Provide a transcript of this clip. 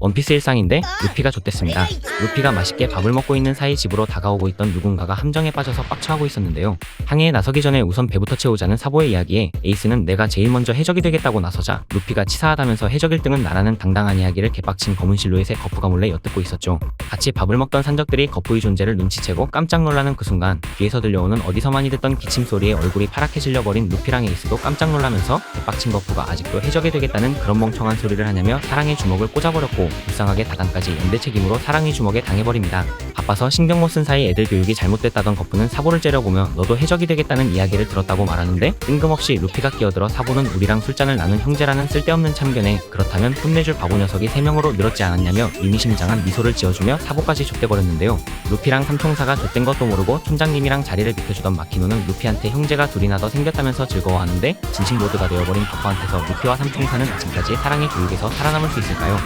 원피스 일상인데 루피가 좆됐습니다. 루피가 맛있게 밥을 먹고 있는 사이 집으로 다가오고 있던 누군가가 함정에 빠져서 빡쳐하고 있었는데요. 항해에 나서기 전에 우선 배부터 채우자는 사보의 이야기에 에이스는 내가 제일 먼저 해적이 되겠다고 나서자 루피가 치사하다면서 해적 1등은 나라는 당당한 이야기를 개빡친 검은 실루엣의 거푸가 몰래 엿듣고 있었죠. 같이 밥을 먹던 산적들이 거푸의 존재를 눈치채고 깜짝 놀라는 그 순간 뒤에서 들려오는 어디서만이 듣던 기침 소리에 얼굴이 파랗게 질려버린 루피랑 에이스도 깜짝 놀라면서 개빡친 거푸가 아직도 해적이 되겠다는 그런 멍청한 소리를 하냐며 사랑의 주먹을 꽂아버렸고 불쌍하게 다단까지 연대 책임으로 사랑의 주먹에 당해버립니다. 바빠서 신경 못 쓴 사이 애들 교육이 잘못됐다던 거푸는 사보를 째려보며 너도 해적이 되겠다는 이야기를 들었다고 말하는데 뜬금없이 루피가 끼어들어 사보는 우리랑 술잔을 나눈 형제라는 쓸데없는 참견에 그렇다면 혼내줄 바보 녀석이 3명으로 늘었지 않았냐며 의미심장한 미소를 지어주며 사보까지 좆대버렸는데요. 루피랑 삼총사가 좆된 것도 모르고 촌장님이랑 자리를 비켜주던 마키노는 루피한테 형제가 둘이나 더 생겼다면서 즐거워하는데 진심 모드가 되어버린 거푸한테서 루피와 삼총사는 아직까지 사랑의 교육에서 살아남을 수 있을까요?